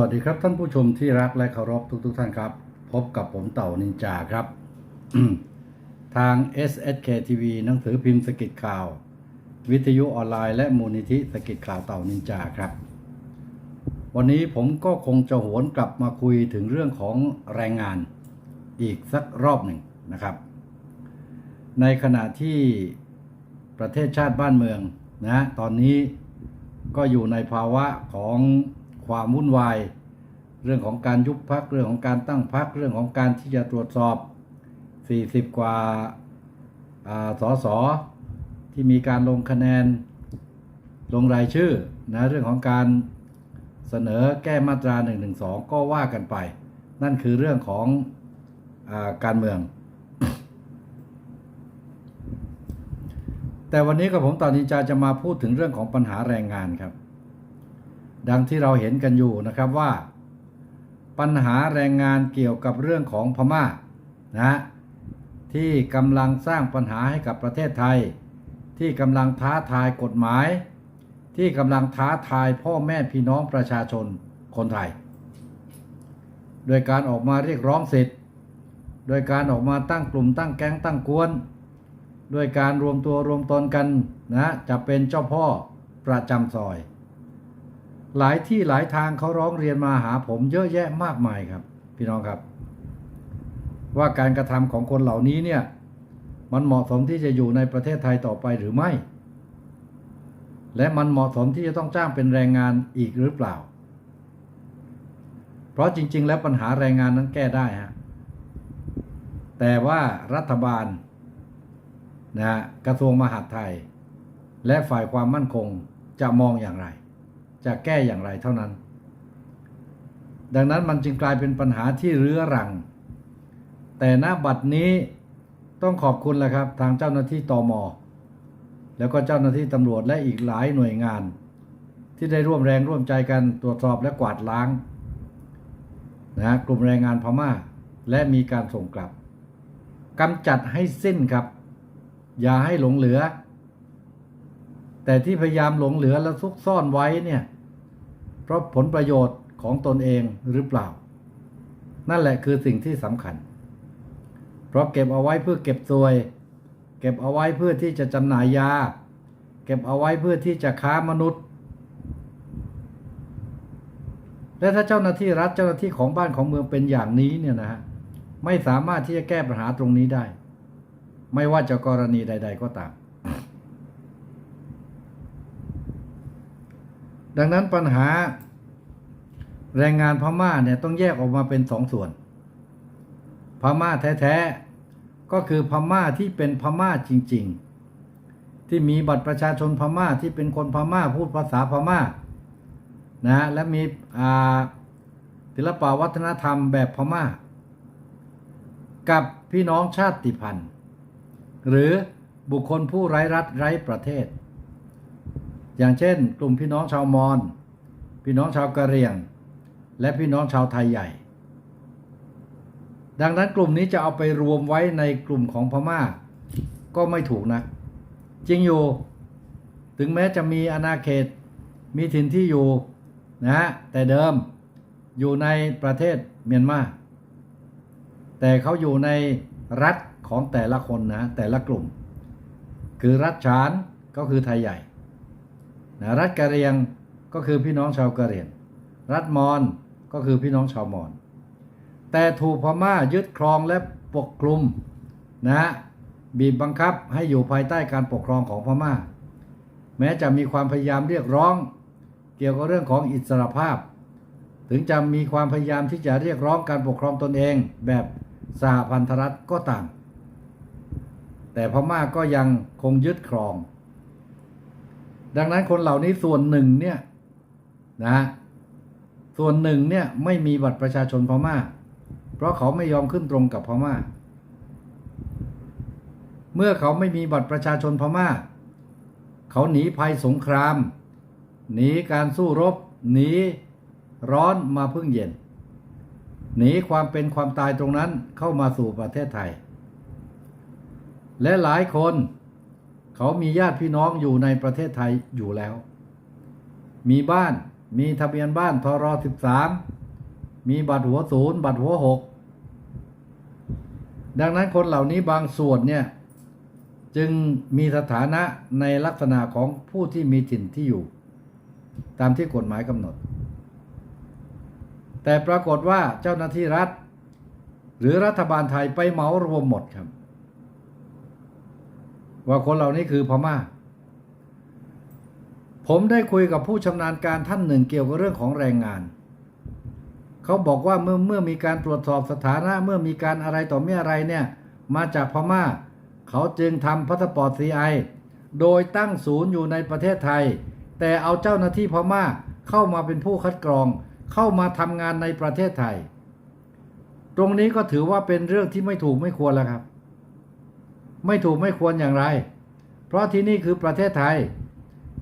วัสดีครับท่านผู้ชมที่รักและเคารพทุกๆท่านครับ พบกับผมเต่านินจาครับ ทาง SSK TV หนังสือพิมพ์สกิดข่าว วิทยุออนไลน์และมูลนิธิสกิดข่าวเต่านินจาครับ วันนี้ผมก็คงจะหวนกลับมาคุยถึงเรื่องของแรงงานอีกสักรอบหนึ่งนะครับ ในขณะที่ประเทศชาติบ้านเมืองนะตอนนี้ก็อยู่ในภาวะของ ความวุ่นวาย เรื่องของการยุบพักเรื่องของการตั้งพักเรื่องของการที่จะตรวจสอบ 40 กว่าอาสสที่มีการลงคะแนนลงรายชื่อนะเรื่องของการเสนอแก้มาตรา112ก็ว่ากันไป นั่นคือเรื่องของอาการเมือง แต่วันนี้กับผมตอนนี้จะจะมาพูดถึงเรื่องของปัญหาแรงงานครับ ดังที่เราเห็นกันอยู่นะครับว่า ปัญหาแรงงานเกี่ยวกับเรื่องของพม่านะที่กำลังสร้างปัญหาให้กับประเทศไทย ที่กำลังท้าทายกฎหมาย ที่กำลังท้าทายพ่อแม่พี่น้องประชาชนคนไทย โดยการออกมาเรียกร้องสิทธิ์ โดยการออกมาตั้งกลุ่มตั้งแก๊งตั้งกวนด้วยการรวมตัวรวมตนกันนะจะเป็นเจ้าพ่อประจำซอย หลายที่หลายทางเขาร้องเรียนมาหาผมเยอะแยะมากมายครับ พี่น้องครับ ว่าการกระทำของคนเหล่านี้เนี่ย มันเหมาะสมที่จะอยู่ในประเทศไทยต่อไปหรือไม่ และมันเหมาะสมที่จะต้องจ้างเป็นแรงงานอีกหรือเปล่า เพราะจริง ๆ แล้วปัญหาแรงงานนั้นแก้ได้ฮะแต่ว่ารัฐบาลนะกระทรวงมหาดไทย และฝ่ายความมั่นคงจะมองอย่างไร จะแก้อย่างไรเท่านั้น ดังนั้นมันจึงกลายเป็นปัญหาที่เรื้อรัง แต่ณบัดนี้ต้องขอบคุณแหละครับ ทางเจ้าหน้าที่ตอมแล้วก็เจ้าหน้าที่ตำรวจและอีกหลายหน่วยงาน ที่ได้ร่วมแรงร่วมใจกันตรวจสอบและกวาดล้างนะกลุ่มแรงงานพม่า และมีการส่งกลับกำจัดให้สิ้นครับ อย่าให้หลงเหลือ แต่ที่พยายามหลงเหลือและซุกซ่อนไว้เนี่ย เพราะผลประโยชน์ของตนเองหรือเปล่า นั่นแหละคือสิ่งที่สำคัญ เพราะเก็บเอาไว้เพื่อเก็บซวย เก็บเอาไว้เพื่อที่จะจำหน่ายยา เก็บเอาไว้เพื่อที่จะค้ามนุษย์ และถ้าเจ้าหน้าที่รัฐเจ้าหน้าที่ของบ้านของเมืองเป็นอย่างนี้เนี่ยนะฮะไม่สามารถที่จะแก้ปัญหาตรงนี้ได้ ไม่ว่าจะกรณีใด ๆ ก็ตาม ดังนั้นปัญหาแรงงานพม่าเนี่ยต้องแยกออกมาเป็นสองส่วน พม่าแท้ๆ ก็คือพม่าที่เป็นพม่าจริง ๆ ที่มีบัตรประชาชนพม่าที่เป็นคนพม่าพูดภาษาพม่านะและมีศิลปวัฒนธรรมแบบพม่า กับพี่น้องชาติพันธุ์ หรือบุคคลผู้ไร้รัฐไร้ประเทศ อย่างเช่น กลุ่มพี่น้องชาวมอญพี่น้องชาวกะเหรี่ยง และพี่น้องชาวไทยใหญ่ ดังนั้นกลุ่มนี้จะเอาไปรวมไว้ในกลุ่มของพม่า ก็ไม่ถูกนะ จริงอยู่ ถึงแม้จะมีอาณาเขต มีถิ่นที่อยู่นะฮะแต่เดิมอยู่ในประเทศเมียนมาแต่เขาอยู่ในรัฐของแต่ละคนนะแต่ละกลุ่ม คือรัฐฉานก็คือไทยใหญ่ นะรัฐกะเหรียงก็คือพี่น้องชาวกะเหรี่ยง รัฐมอญก็คือพี่น้องชาวมอญแต่ถูกพม่ายึดครองและปกคลุมนะบีบบังคับให้อยู่ภายใต้การปกครองของพม่า แม้จะมีความพยายามเรียกร้อง เกี่ยวกับเรื่องของอิสรภาพ ถึงจะมีความพยายามที่จะเรียกร้องการปกครองตนเองแบบสหพันธรัฐก็ตามแต่พม่าก็ยังคงยึดครอง ดังนั้นคนเหล่านี้ส่วนหนึ่งเนี่ยนะส่วนหนึ่งเนี่ยไม่มีบัตรประชาชนพม่า เพราะเขาไม่ยอมขึ้นตรงกับพม่า เมื่อเขาไม่มีบัตรประชาชนพม่า เขาหนีภัยสงคราม หนีการสู้รบ หนีร้อนมาพึ่งเย็น หนีความเป็นความตายตรงนั้นเข้ามาสู่ประเทศไทย และหลายคน เขามีญาติพี่น้องอยู่ในประเทศไทยอยู่แล้ว มีบ้านมีทะเบียนบ้านทรสิบสามมีบัตรหัวศูนย์บัตรหัวหกดังนั้นคนเหล่านี้บางส่วนเนี่ย จึงมีสถานะในลักษณะของผู้ที่มีถิ่นที่อยู่ ตามที่กฎหมายกำหนด แต่ปรากฏว่าเจ้าหน้าที่รัฐ หรือรัฐบาลไทยไปเหมารวมหมดครับ ว่าคนเหล่านี้คือพม่า ผมได้คุยกับผู้ชำนาญการท่านหนึ่งเกี่ยวกับเรื่องของแรงงาน เขาบอกว่าเมื่อเมื่อมีการตรวจสอบสถานะเมื่อมีการอะไรต่อเมื่ออะไรเนี่ย มาจากพม่า เขาจึงทำพาสปอร์ตซีไอโดยตั้งศูนย์อยู่ในประเทศไทย แต่เอาเจ้าหน้าที่พม่าเข้ามาเป็นผู้คัดกรอง เข้ามาทำงานในประเทศไทย ตรงนี้ก็ถือว่าเป็นเรื่องที่ไม่ถูกไม่ควรแล้วครับ ไม่ถูกไม่ควรอย่างไร เพราะที่นี่คือประเทศไทย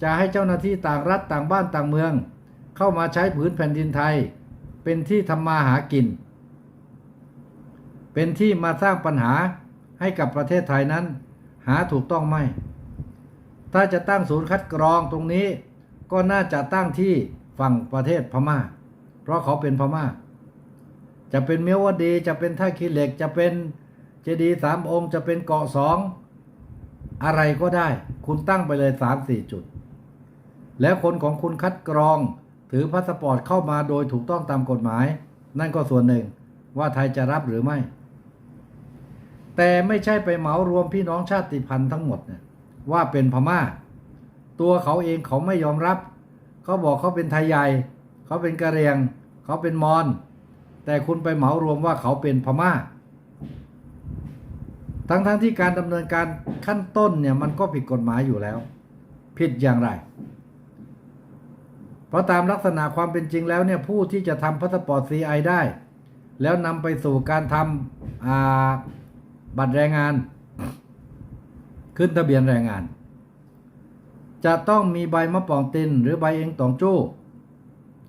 จะให้เจ้าหน้าที่ต่างรัฐต่างบ้านต่างเมือง เข้ามาใช้ผืนแผ่นดินไทย เป็นที่ทำมาหากิน เป็นที่มาสร้างปัญหาให้กับประเทศไทยนั้น หาถูกต้องไหมถ้าจะตั้งศูนย์คัดกรองตรงนี้ก็น่าจะตั้งที่ฝั่งประเทศพม่า เพราะเขาเป็นพม่า จะเป็นเมียวดี จะเป็นท่าขี้เหล็ก จะเป็น เจดีย์สามองค์จะเป็นเกาะสองอะไรก็ได้ คุณตั้งไปเลยสามสี่จุด แล้วคนของคุณคัดกรองถือพาสปอร์ตเข้ามาโดยถูกต้องตามกฎหมาย นั่นก็ส่วนหนึ่งว่าไทยจะรับหรือไม่ แต่ไม่ใช่ไปเหมารวมพี่น้องชาติพันธุ์ทั้งหมดเนี่ยว่าเป็นพม่า ตัวเขาเองเขาไม่ยอมรับ เขาบอกเขาเป็นไทยใหญ่เขาเป็นกะเรียง เขาเป็นมอญแต่คุณไปเหมารวมว่าเขาเป็นพม่า ทั้งๆทที่การดำเนินการขั้นต้นเนี่ยมันก็ผิดกฎหมายอยู่แล้ว ผิดอย่างไร เพราะตามลักษณะความเป็นจริงแล้วเนี่ยผู้ที่จะทำพาสปอร์ต CI ได้ แล้วนำไปสู่การทำบัตรแรงงาน ขึ้นทะเบียนแรงงาน จะต้องมีใบมะปองตินหรือใบเองตองจู้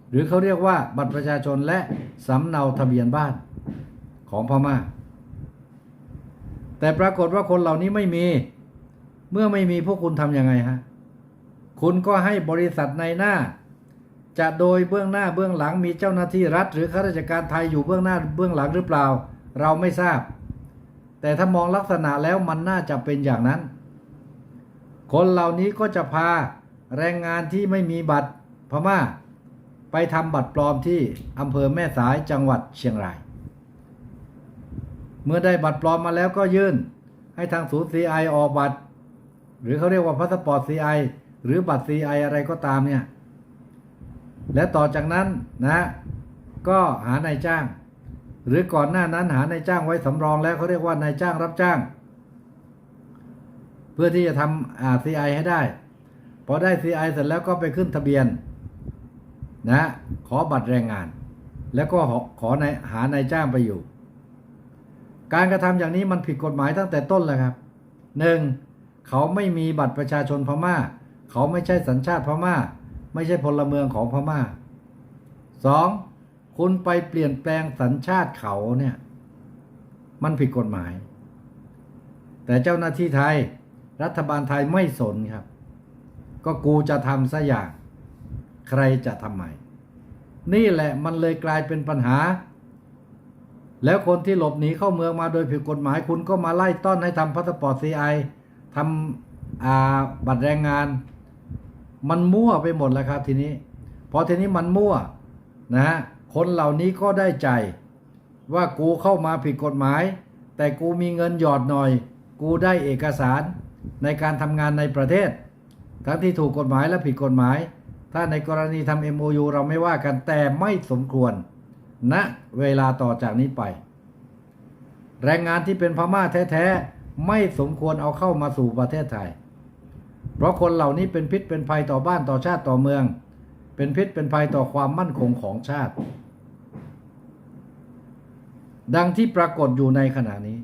หรือเขาเรียกว่าบัตรประชาชนและสำเนาทะเบียนบ้านของพม่า แต่ปรากฏว่าคนเหล่านี้ไม่มี เมื่อไม่มีพวกคุณทำยังไงฮะ คุณก็ให้บริษัทในหน้า จะโดยเบื้องหน้าเบื้องหลังมีเจ้าหน้าที่รัฐ หรือข้าราชการไทยอยู่เบื้องหน้าเบื้องหลังหรือเปล่า เราไม่ทราบ แต่ถ้ามองลักษณะแล้วมันน่าจะเป็นอย่างนั้น คนเหล่านี้ก็จะพาแรงงานที่ไม่มีบัตรพม่า ไปทำบัตรปลอมที่อำเภอแม่สายจังหวัดเชียงราย เมื่อได้บัตรปลอมมาแล้วก็ยื่น ให้ทางศูนย์ CI ออกบัตร หรือเขาเรียกว่าพาสปอร์ต CI หรือบัตร CI อะไรก็ตามเนี่ย และต่อจากนั้นนะ ก็หานายจ้าง หรือก่อนหน้านั้นหานายจ้างไว้สำรองแล้วเขาเรียกว่านายจ้างรับจ้าง เพื่อที่จะทำอ่า CI ให้ได้ พอได้ CI เสร็จแล้วก็ไปขึ้นทะเบียน นะ ขอบัตรแรงงาน แล้วก็ขอหานายจ้างไปอยู่ การกระทำอย่างนี้มันผิดกฎหมายตั้งแต่ต้นแล้วครับหนึ่งเขาไม่มีบัตรประชาชนพม่า เขาไม่ใช่สัญชาติพม่า ไม่ใช่พลเมืองของพม่าสองคุณไปเปลี่ยนแปลงสัญชาติเขาเนี่ย มันผิดกฎหมาย แต่เจ้าหน้าที่ไทยรัฐบาลไทยไม่สนครับ ก็กูจะทำซะอย่าง ใครจะทำไมนี่แหละมันเลยกลายเป็นปัญหา แล้วคนที่หลบหนีเข้าเมืองมาโดยผิดกฎหมายคุณก็มาไล่ต้อนให้ทำพาสปอร์ตซีไอทำบัตรแรงงาน มันมั่วไปหมดแล้วครับทีนี้พอทีนี้มันมั่วนะฮะคนเหล่านี้ก็ได้ใจ ว่ากูเข้ามาผิดกฎหมาย แต่กูมีเงินหยอดหน่อย กูได้เอกสารในการทำงานในประเทศ ทั้งที่ถูกกฎหมายและผิดกฎหมาย ถ้าในกรณีทำ MOU เราไม่ว่ากันแต่ไม่สมควร ณนะเวลาต่อจากนี้ไป แรงงานที่เป็นพม่าแท้ๆ ไม่สมควรเอาเข้ามาสู่ประเทศไทย เพราะคนเหล่านี้เป็นพิษเป็นภัยต่อบ้านต่อชาติต่อเมือง เป็นพิษเป็นภัยต่อความมั่นคงของชาติ ดังที่ปรากฏอยู่ในขณะนี้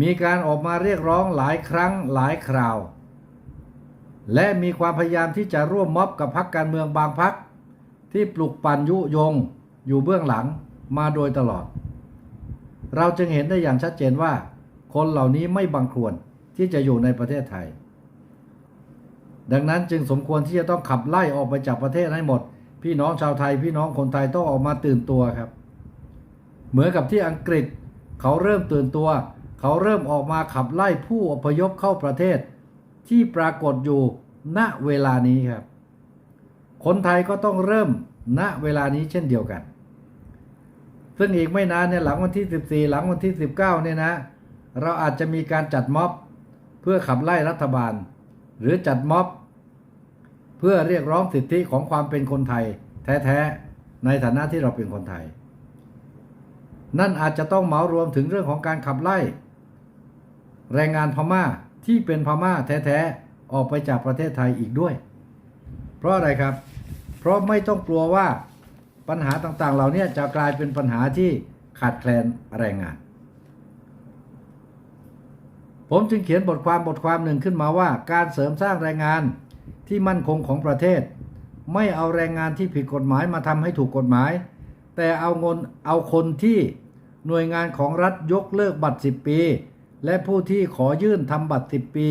มีการออกมาเรียกร้องหลายครั้งหลายคราวและมีความพยายามที่จะร่วมม็อบกับพรรคการเมืองบางพรรค ที่ปลุกปั่นยุยงอยู่เบื้องหลังมาโดยตลอด เราจึงเห็นได้อย่างชัดเจนว่า คนเหล่านี้ไม่บังควรที่จะอยู่ในประเทศไทย ดังนั้นจึงสมควรที่จะต้องขับไล่ออกไปจากประเทศให้หมด พี่น้องชาวไทย พี่น้องคนไทยต้องออกมาตื่นตัวครับ เหมือนกับที่อังกฤษเขาเริ่มตื่นตัว เขาเริ่มออกมาขับไล่ผู้อพยพเข้าประเทศ ที่ปรากฏอยู่ณเวลานี้ครับ คนไทยก็ต้องเริ่มณเวลานี้เช่นเดียวกัน ซึ่งอีกไม่นานเนี่ยหลังวันที่ 14 หลังวันที่ 19เนี่ยนะ เราอาจจะมีการจัดม็อบ เพื่อขับไล่รัฐบาล หรือจัดม็อบ เพื่อเรียกร้องสิทธิของความเป็นคนไทย แท้ๆ ในฐานะที่เราเป็นคนไทย นั่นอาจจะต้องเหมารวมถึงเรื่องของการขับไล่ แรงงานพม่าที่เป็นพม่าแท้ๆ ออกไปจากประเทศไทยอีกด้วย เพราะอะไรครับ เพราะไม่ต้องกลัวว่าปัญหาต่างๆ เหล่านี้จะกลายเป็นปัญหาที่ขาดแคลนแรงงาน ผมจึงเขียนบทความบทความหนึ่งขึ้นมาว่า การเสริมสร้างแรงงานที่มั่นคงของประเทศ ไม่เอาแรงงานที่ผิดกฎหมายมาทำให้ถูกกฎหมาย แต่เอาเงินเอาคนที่หน่วยงานของรัฐยกเลิกบัตร 10 ปี และผู้ที่ขอยื่นทำบัตร 10 ปี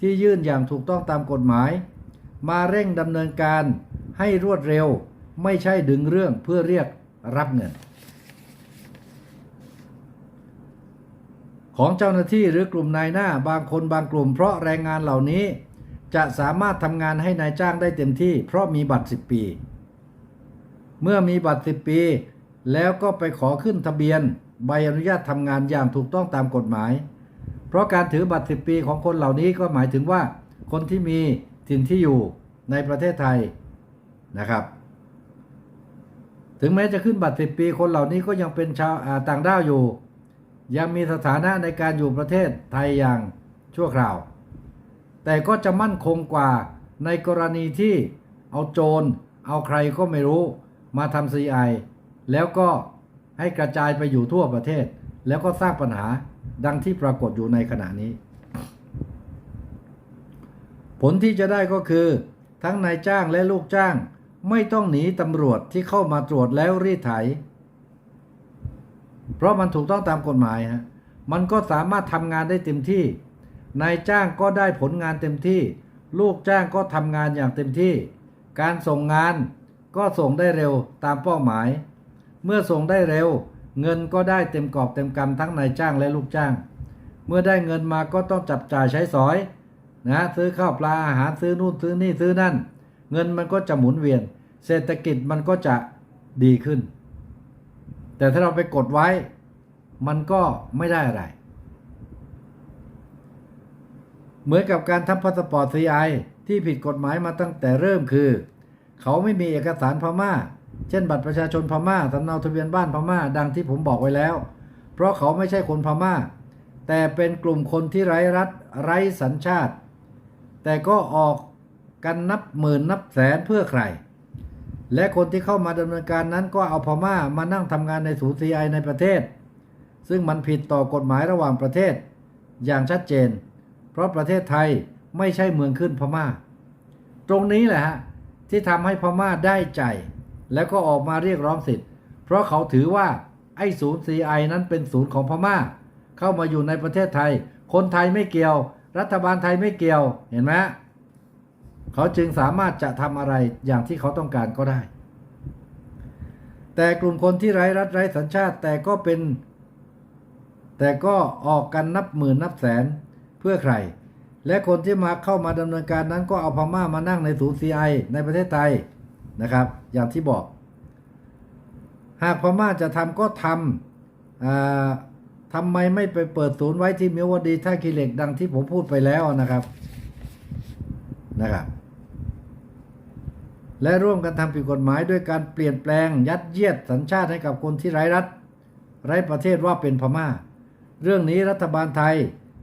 ที่ยื่นอย่างถูกต้องตามกฎหมาย มาเร่งดำเนินการให้รวดเร็ว ไม่ใช่ดึงเรื่องเพื่อเรียกรับเงิน ของเจ้าหน้าที่หรือกลุ่มนายหน้าบางคนบางกลุ่ม เพราะแรงงานเหล่านี้จะสามารถทำงานให้นายจ้างได้เต็มที่ เพราะมีบัตร 10 ปี เมื่อมีบัตร 10 ปี แล้วก็ไปขอขึ้นทะเบียนใบอนุญาตทำงานอย่างถูกต้องตามกฎหมาย เพราะการถือบัตร 10 ปีของคนเหล่านี้ก็หมายถึงว่า คนที่มี ถิ่นที่อยู่ในประเทศไทยนะครับ ถึงแม้จะขึ้นบัตร10ปี คนเหล่านี้ก็ยังเป็นชาวต่างด้าวอยู่ ยังมีสถานะในการอยู่ประเทศไทยอย่างชั่วคราว แต่ก็จะมั่นคงกว่าในกรณีที่เอาโจร เอาใครก็ไม่รู้มาทำ CI แล้วก็ให้กระจายไปอยู่ทั่วประเทศ แล้วก็สร้างปัญหาดังที่ปรากฏอยู่ในขณะนี้ ผลที่จะได้ก็คือ ทั้งนายจ้างและลูกจ้าง ไม่ต้องหนีตำรวจที่เข้ามาตรวจแล้วรีดไถ เพราะมันถูกต้องตามกฎหมายฮะมันก็สามารถทำงานได้เต็มที่ นายจ้างก็ได้ผลงานเต็มที่ ลูกจ้างก็ทำงานอย่างเต็มที่ การส่งงานก็ส่งได้เร็วตามเป้าหมาย เมื่อส่งได้เร็ว เงินก็ได้เต็มกอบเต็มกำทั้งนายจ้างและลูกจ้าง เมื่อได้เงินมาก็ต้องจับจ่ายใช้สอย นะซื้อข้าวปลาอาหารซื้อนู่นซื้อนี่ซื้อนั่น เงินมันก็จะหมุนเวียน เศรษฐกิจมันก็จะดีขึ้น แต่ถ้าเราไปกดไว้ มันก็ไม่ได้อะไร เหมือนกับการทำพาสปอร์ต CI ที่ผิดกฎหมายมาตั้งแต่เริ่มคือ เขาไม่มีเอกสารพม่า เช่นบัตรประชาชนพม่าสำเนาทะเบียนบ้านพม่าดังที่ผมบอกไว้แล้ว เพราะเขาไม่ใช่คนพม่า แต่เป็นกลุ่มคนที่ไร้รัฐไร้สัญชาติ แต่ก็ออกกันนับหมื่นนับแสนเพื่อใคร และคนที่เข้ามาดำเนินการนั้นก็เอาพม่ามานั่งทำงานในศูนย์ CI ในประเทศ ซึ่งมันผิดต่อกฎหมายระหว่างประเทศ อย่างชัดเจน เพราะประเทศไทยไม่ใช่เมืองขึ้นพม่า ตรงนี้แหละฮะที่ทำให้พม่าได้ใจ แล้วก็ออกมาเรียกร้องสิทธิ์ เพราะเขาถือว่าไอ้ศูนย์ CI นั้นเป็นศูนย์ของพม่า เข้ามาอยู่ในประเทศไทย คนไทยไม่เกี่ยว รัฐบาลไทยไม่เกี่ยวเห็นไหมเขาจึงสามารถจะทำอะไรอย่างที่เขาต้องการก็ได้ แต่กลุ่มคนที่ไร้รัฐไร้สัญชาติแต่ก็เป็น แต่ก็ออกกันนับหมื่นนับแสนเพื่อใคร และคนที่มาเข้ามาดำเนินการนั้นก็เอาพม่ามานั่งในศูนย์ CI ในประเทศไทยนะครับ อย่างที่บอก หากพม่าจะทำก็ทำ อ่าทำไมไม่ไปเปิดศูนย์ไว้ที่มิวดีท่าขี้เหล็กดังที่ผมพูดไปแล้วนะครับนะครับ และร่วมกันทำผิดกฎหมายด้วยการเปลี่ยนแปลงยัดเยียดสัญชาติให้กับคนที่ไร้รัฐ ไร้ประเทศว่าเป็นพม่า เรื่องนี้รัฐบาลไทย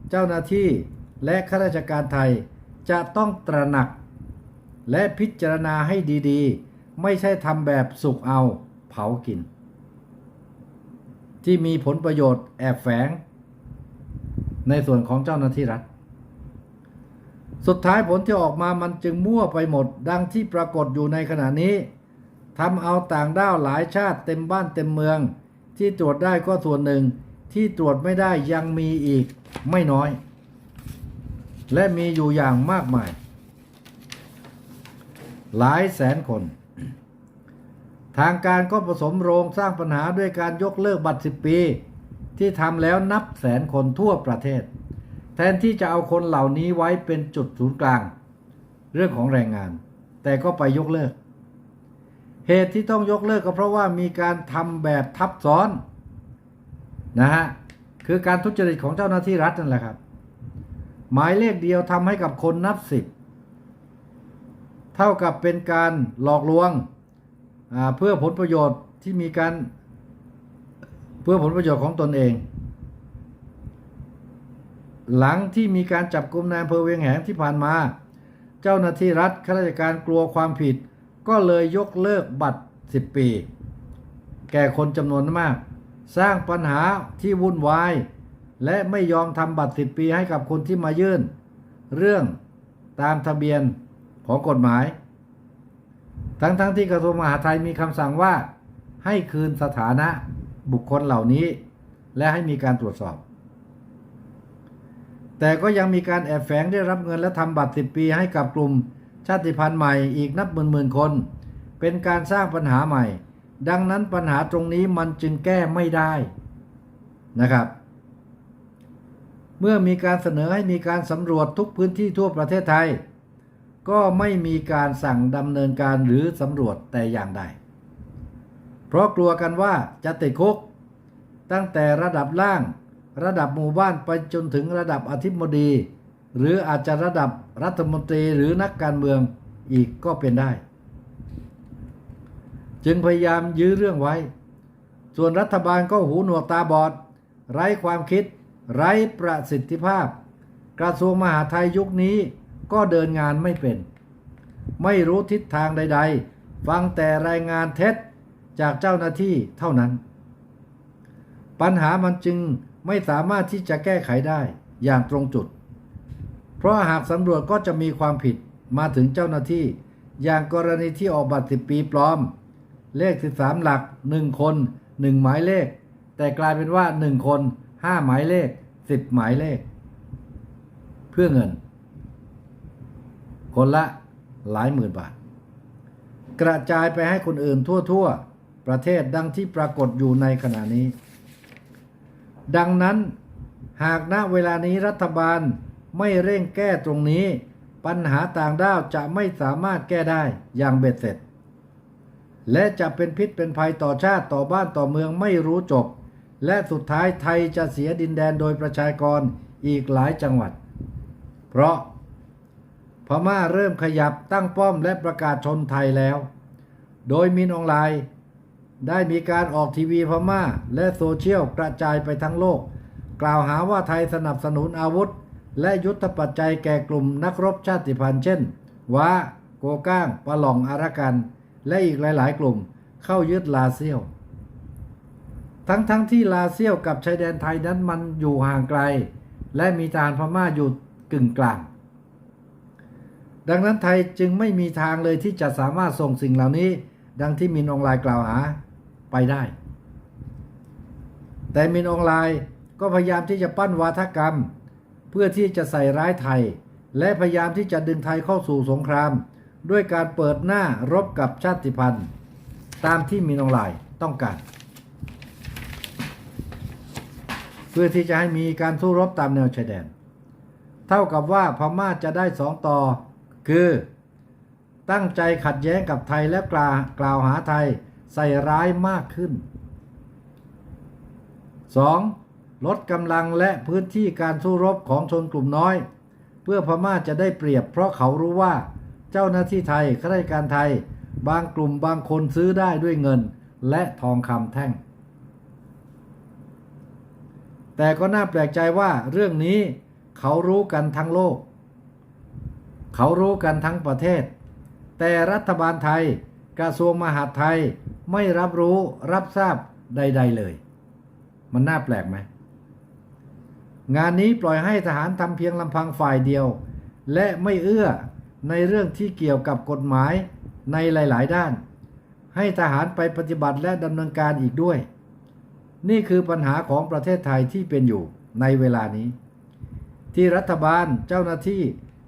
เจ้าหน้าที่และข้าราชการไทยจะต้องตระหนัก และพิจารณาให้ดีๆ ไม่ใช่ทำแบบสุกเอาเผากิน ที่มีผลประโยชน์แอบแฝง ในส่วนของเจ้าหน้าที่รัฐ สุดท้ายผลที่ออกมามันจึงมั่วไปหมด ดังที่ปรากฏอยู่ในขณะนี้ทำเอาต่างด้าวหลายชาติเต็มบ้านเต็มเมือง ที่ตรวจได้ก็ส่วนหนึ่ง ที่ตรวจไม่ได้ยังมีอีกไม่น้อย และมีอยู่อย่างมากมาย หลายแสนคน ทางการก็ผสมโรงสร้างปัญหาด้วยการยกเลิกบัตร 10 ปี ที่ทำแล้วนับแสนคนทั่วประเทศ แทนที่จะเอาคนเหล่านี้ไว้เป็นจุดศูนย์กลาง เรื่องของแรงงาน แต่ก็ไปยกเลิก เหตุที่ต้องยกเลิกก็เพราะว่ามีการทำแบบทับซ้อนนะฮะคือการทุจริตของเจ้าหน้าที่รัฐนั่นแหละครับ หมายเลขเดียวทำให้กับคนนับสิบเท่ากับเป็นการหลอกลวง เพื่อผลประโยชน์ที่มีการ เพื่อผลประโยชน์ของตนเอง หลังที่มีการจับกลุ่มนายอำเภอเวียงแหงที่ผ่านมา เจ้าหน้าที่รัฐข้าราชการกลัวความผิด ก็เลยยกเลิกบัตร 10 ปี แก่คนจำนวนมาก สร้างปัญหาที่วุ่นวาย และไม่ยอมทำบัตร 10 ปีให้กับคนที่มายื่น เรื่องตามทะเบียนของกฎหมาย ทั้งๆทที่กระทรวงมหาดไทยมีคำสั่งว่า ให้คืนสถานะบุคคลเหล่านี้ และให้มีการตรวจสอบ แต่ก็ยังมีการแอบแฝงได้รับเงินและทำบัตร 10 ปีให้กับกลุ่มชาติพันธุ์ใหม่อีกนับหมื่นๆคน เป็นการสร้างปัญหาใหม่ ดังนั้นปัญหาตรงนี้มันจึงแก้ไม่ได้นะครับ เมื่อมีการเสนอให้มีการสำรวจทุกพื้นที่ทั่วประเทศไทย ก็ไม่มีการสั่งดำเนินการหรือสำรวจแต่อย่างใด เพราะกลัวกันว่าจะติดคุก ตั้งแต่ระดับล่าง ระดับหมู่บ้านไปจนถึงระดับอธิบดี หรืออาจจะระดับรัฐมนตรีหรือนักการเมืองอีกก็เป็นได้ จึงพยายามยื้อเรื่องไว้ ส่วนรัฐบาลก็หูหนวกตาบอด ไร้ความคิด ไร้ประสิทธิภาพ กระทรวงมหาดไทยยุคนี้ ก็เดินงานไม่เป็น ไม่รู้ทิศทางใด ๆ ฟังแต่รายงานเท็จจากเจ้าหน้าที่เท่านั้น ปัญหามันจึงไม่สามารถที่จะแก้ไขได้อย่างตรงจุด เพราะหากสำรวจก็จะมีความผิดมาถึงเจ้าหน้าที่ อย่างกรณีที่ออกบัตร10ปีปลอม เลข 13 หลัก 1 คน 1 หมายเลข แต่กลายเป็นว่า 1 คน 5 หมายเลข 10 หมายเลข เพื่อเงิน คนละหลายหมื่นบาท กระจายไปให้คนอื่นทั่วๆ ประเทศดังที่ปรากฏอยู่ในขณะนี้ ดังนั้นหากณเวลานี้รัฐบาลไม่เร่งแก้ตรงนี้ ปัญหาต่างด้าวจะไม่สามารถแก้ได้อย่างเบ็ดเสร็จ และจะเป็นพิษเป็นภัยต่อชาติต่อบ้านต่อเมืองไม่รู้จบ และสุดท้ายไทยจะเสียดินแดนโดยประชากรอีกหลายจังหวัด เพราะ พม่าเริ่มขยับตั้งป้อมและประกาศชนไทยแล้ว โดยมินออนไลน์ ได้มีการออกทีวีพม่าและโซเชียลกระจายไปทั้งโลก กล่าวหาว่าไทยสนับสนุนอาวุธ และยุทธปัจจัยแก่กลุ่มนักรบชาติพันธุ์เช่นว้าโกก้างปะหล่องอารากัน และอีกหลาย ๆ กลุ่มเข้ายึดลาเซียวทั้งๆทที่ลาเซียวกับชายแดนไทยนั้นมันอยู่ห่างไกล และมีทหารพม่าอยู่กึ่งกลาง ดังนั้นไทยจึงไม่มีทางเลยที่จะสามารถส่งสิ่งเหล่านี้ ดังที่มินออนไลน์กล่าวหาไปได้ แต่มินออนไลน์ก็พยายามที่จะปั้นวาทกรรม เพื่อที่จะใส่ร้ายไทย และพยายามที่จะดึงไทยเข้าสู่สงคราม ด้วยการเปิดหน้ารบกับชาติพันธุ์ ตามที่มินออนไลน์ต้องการ เพื่อที่จะให้มีการสู้รบตามแนวชายแดน เท่ากับว่าพม่าจะได้สองต่อ คือตั้งใจขัดแย้งกับไทยและกล่าวกล่าวหาไทยใส่ร้ายมากขึ้น 2. ลดกำลังและพื้นที่การสู้รบของชนกลุ่มน้อย เพื่อพม่าจะได้เปรียบเพราะเขารู้ว่า เจ้าหน้าที่ไทยข้าราชการไทย บางกลุ่มบางคนซื้อได้ด้วยเงินและทองคำแท่ง แต่ก็น่าแปลกใจว่าเรื่องนี้เขารู้กันทั้งโลก เขารู้กันทั้งประเทศ แต่รัฐบาลไทยกระทรวงมหาดไทยไม่รับรู้รับทราบใด ๆเลย มันน่าแปลกไหม งานนี้ปล่อยให้ทหารทำเพียงลำพังฝ่ายเดียว และไม่เอื้อในเรื่องที่เกี่ยวกับกฎหมายในหลาย ๆ ด้าน ให้ทหารไปปฏิบัติและดำเนินการอีกด้วย นี่คือปัญหาของประเทศไทยที่เป็นอยู่ในเวลานี้ ที่รัฐบาลเจ้าหน้าที่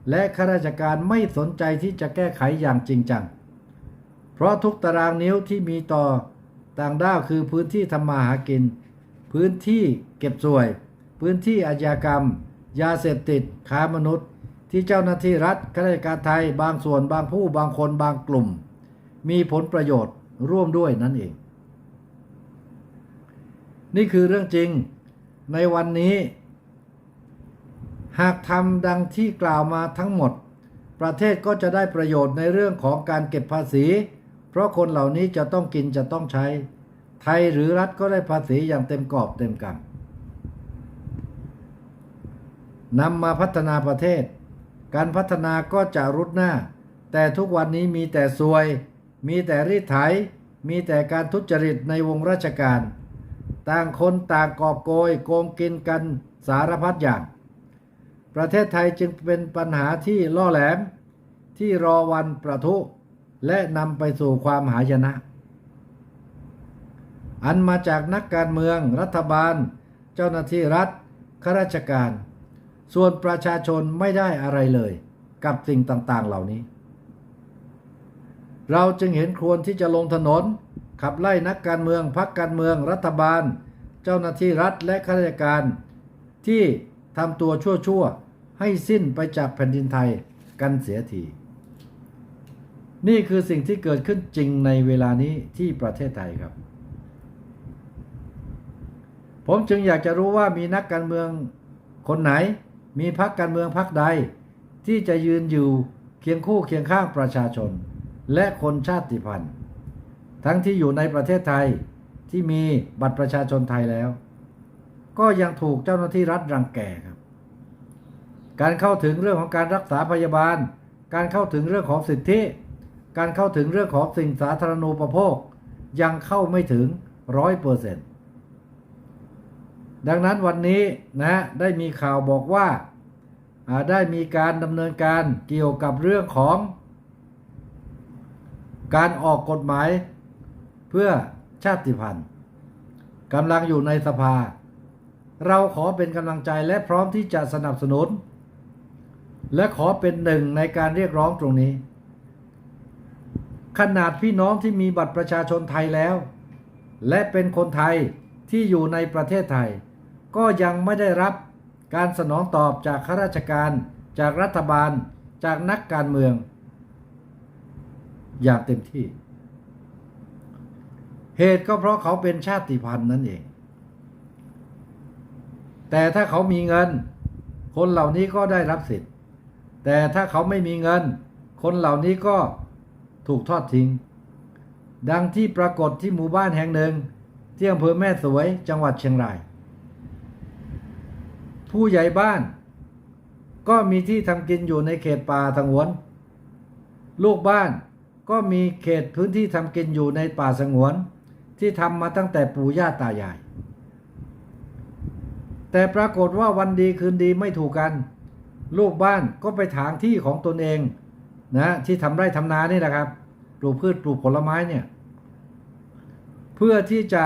และข้าราชการไม่สนใจที่จะแก้ไขอย่างจริงจัง เพราะทุกตารางนิ้วที่มีต่อต่างด้าวคือพื้นที่ทำมาหากิน พื้นที่เก็บสวย พื้นที่อาชญากรรม ยาเสพติดค้ามนุษย์ ที่เจ้าหน้าที่รัฐข้าราชการไทยบางส่วนบางผู้บางคนบางกลุ่ม มีผลประโยชน์ร่วมด้วยนั่นเอง นี่คือเรื่องจริงในวันนี้ หากทำดังที่กล่าวมาทั้งหมด ประเทศก็จะได้ประโยชน์ในเรื่องของการเก็บภาษี เพราะคนเหล่านี้จะต้องกินจะต้องใช้ ไทยหรือรัฐก็ได้ภาษีอย่างเต็มกอบเต็มกำนำมาพัฒนาประเทศ การพัฒนาก็จะรุดหน้า แต่ทุกวันนี้มีแต่ซวย มีแต่รีดไถ มีแต่การทุจริตในวงราชการ ต่างคนต่างกอบโกยโกงกินกันสารพัดอย่าง ประเทศไทยจึงเป็นปัญหาที่ล่อแหลมที่รอวันประทุ และนำไปสู่ความหายนะ อันมาจากนักการเมืองรัฐบาล เจ้าหน้าที่รัฐข้าราชการ ส่วนประชาชนไม่ได้อะไรเลย กับสิ่งต่างๆเหล่านี้ เราจึงเห็นควรที่จะลงถนน ขับไล่นักการเมืองพักการเมืองรัฐบาล เจ้าหน้าที่รัฐและข้าราชการที่ ทำตัวชั่วๆ ให้สิ้นไปจากแผ่นดินไทยกันเสียที นี่คือสิ่งที่เกิดขึ้นจริงในเวลานี้ที่ประเทศไทยครับ ผมจึงอยากจะรู้ว่ามีนักการเมืองคนไหน มีพรรคการเมืองพรรคใด ที่จะยืนอยู่เคียงคู่เคียงข้างประชาชน และคนชาติพันธุ์ ทั้งที่อยู่ในประเทศไทยที่มีบัตรประชาชนไทยแล้ว ก็ยังถูกเจ้าหน้าที่รัฐรังแกครับ การเข้าถึงเรื่องของการรักษาพยาบาล การเข้าถึงเรื่องของสิทธิ การเข้าถึงเรื่องของสิ่งสาธารณูปโภค ยังเข้าไม่ถึงร้อยเปอร์เซ็นต์ดังนั้นวันนี้นะได้มีข่าวบอกว่าอ่าได้มีการดำเนินการเกี่ยวกับเรื่องของ การออกกฎหมายเพื่อชาติพันธุ์กำลังอยู่ในสภา เราขอเป็นกำลังใจและพร้อมที่จะสนับสนุน และขอเป็นหนึ่งในการเรียกร้องตรงนี้ ขนาดพี่น้องที่มีบัตรประชาชนไทยแล้ว และเป็นคนไทยที่อยู่ในประเทศไทย ก็ยังไม่ได้รับการสนองตอบจากข้าราชการ จากรัฐบาล จากนักการเมือง อย่างเต็มที่ เหตุก็เพราะเขาเป็นชาติพันธุ์นั่นเอง แต่ถ้าเขามีเงิน คนเหล่านี้ก็ได้รับสิทธิ์ แต่ถ้าเขาไม่มีเงิน คนเหล่านี้ก็ถูกทอดทิ้ง ดังที่ปรากฏที่หมู่บ้านแห่งหนึ่งที่อำเภอแม่สวยจังหวัดเชียงราย ผู้ใหญ่บ้าน ก็มีที่ทำกินอยู่ในเขตป่าสงวน ลูกบ้านก็มีเขตพื้นที่ทำกินอยู่ในป่าสงวน ที่ทำมาตั้งแต่ปู่ย่าตายาย แต่ปรากฏว่าวันดีคืนดีไม่ถูกกัน ลูกบ้านก็ไปถางที่ของตนเองนะที่ทำไร่ทำนานี่นะครับปลูกพืชปลูกผลไม้เนี่ย เพื่อที่จะ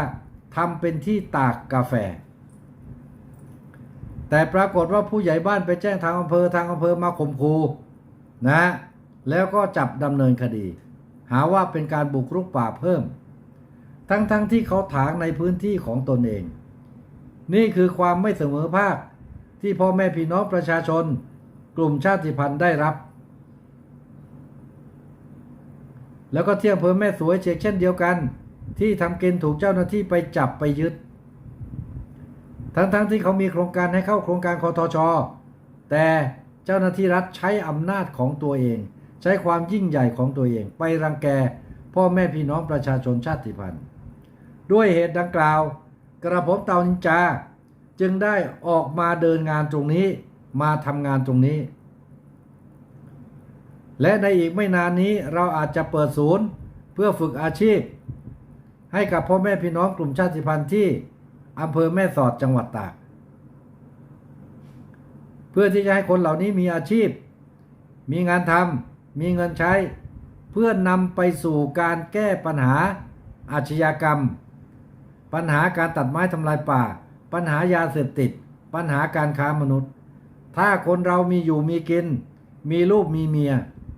ทำเป็นที่ตากกาแฟ แต่ปรากฏว่าผู้ใหญ่บ้านไปแจ้งทางอำเภอทางอำเภอมาข่มขู่นะแล้วก็จับดำเนินคดี หาว่าเป็นการบุกรุกป่าเพิ่ม ทั้งๆทที่เขาถางในพื้นที่ของตนเอง นี่คือความไม่เสมอภาคที่พ่อแม่พี่น้องประชาชน กลุ่มชาติพันธุ์ได้รับ แล้วก็ที่อำเภอแม่สวยเชกเช่นเดียวกัน ที่ทำเกินถูกเจ้าหน้าที่ไปจับไปยึด ทั้งๆทที่เขามีโครงการให้เข้าโครงการคอทช แต่เจ้าหน้าที่รัฐใช้อำนาจของตัวเอง ใช้ความยิ่งใหญ่ของตัวเอง ไปรังแกพ่อแม่พี่น้องประชาชนชาติพันธุ์ ด้วยเหตุดังกล่าว กระผมเตานินจา จึงได้ออกมาเดินงานตรงนี้มาทำงานตรงนี้ และในอีกไม่นานนี้เราอาจจะเปิดศูนย์เพื่อฝึกอาชีพ ให้กับพ่อแม่พี่น้องกลุ่มชาติพันธุ์ที่อำเภอแม่สอดจังหวัดตาก เพื่อที่จะให้คนเหล่านี้มีอาชีพ มีงานทำมีเงินใช้ เพื่อนำไปสู่การแก้ปัญหาอาชญากรรม ปัญหาการตัดไม้ทำลายป่า ปัญหายาเสพติด ปัญหาการค้ามนุษย์ ถ้าคนเรามีอยู่มีกิน มีลูกมีเมีย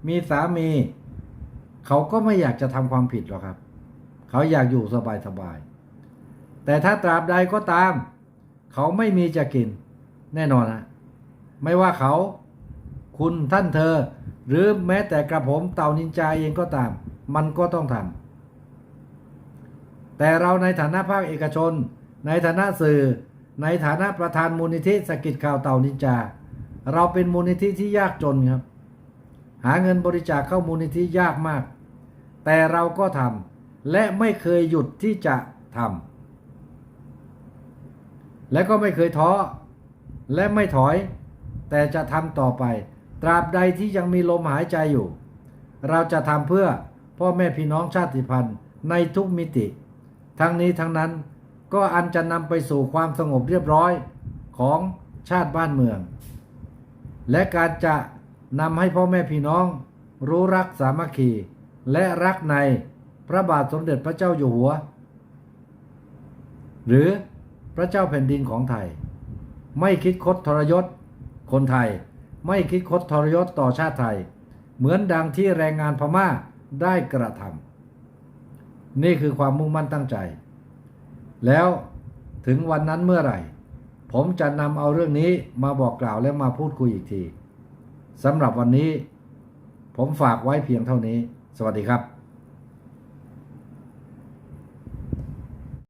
มีสามี เขาก็ไม่อยากจะทำความผิดหรอกครับ เขาอยากอยู่สบายสบายๆแต่ถ้าตราบใดก็ตาม เขาไม่มีจะกิน แน่นอนนะไม่ว่าเขา คุณท่านเธอ หรือแม้แต่กระผมเต่านินจาเองก็ตาม มันก็ต้องทำ แต่เราในฐานะภาคเอกชน ในฐานะสื่อ ในฐานะประธานมูลนิธิสกิจข่าวเต่านินจา เราเป็นมูลนิธิที่ยากจนครับ หาเงินบริจาคเข้ามูลนิธิยากมาก แต่เราก็ทำและไม่เคยหยุดที่จะทำและก็ไม่เคยท้อและไม่ถอย แต่จะทำต่อไป ตราบใดที่ยังมีลมหายใจอยู่ เราจะทำเพื่อพ่อแม่พี่น้องชาติพันธุ์ในทุกมิติ ทั้งนี้ทั้งนั้นก็อันจะนำไปสู่ความสงบเรียบร้อยของชาติบ้านเมือง และการจะนำให้พ่อแม่พี่น้อง รู้รักสามัคคี และรักในพระบาทสมเด็จพระเจ้าอยู่หัว หรือพระเจ้าแผ่นดินของไทย ไม่คิดคดทรยศ คนไทยไม่คิดคดทรยศต่อชาติไทย เหมือนดังที่แรงงานพม่าได้กระทำ นี่คือความมุ่งมั่นตั้งใจ แล้วถึงวันนั้นเมื่อไหร่ ผมจะนำเอาเรื่องนี้มาบอกกล่าวและมาพูดคุยอีกทีสำหรับวันนี้ ผมฝากไว้เพียงเท่านี้ สวัสดีครับ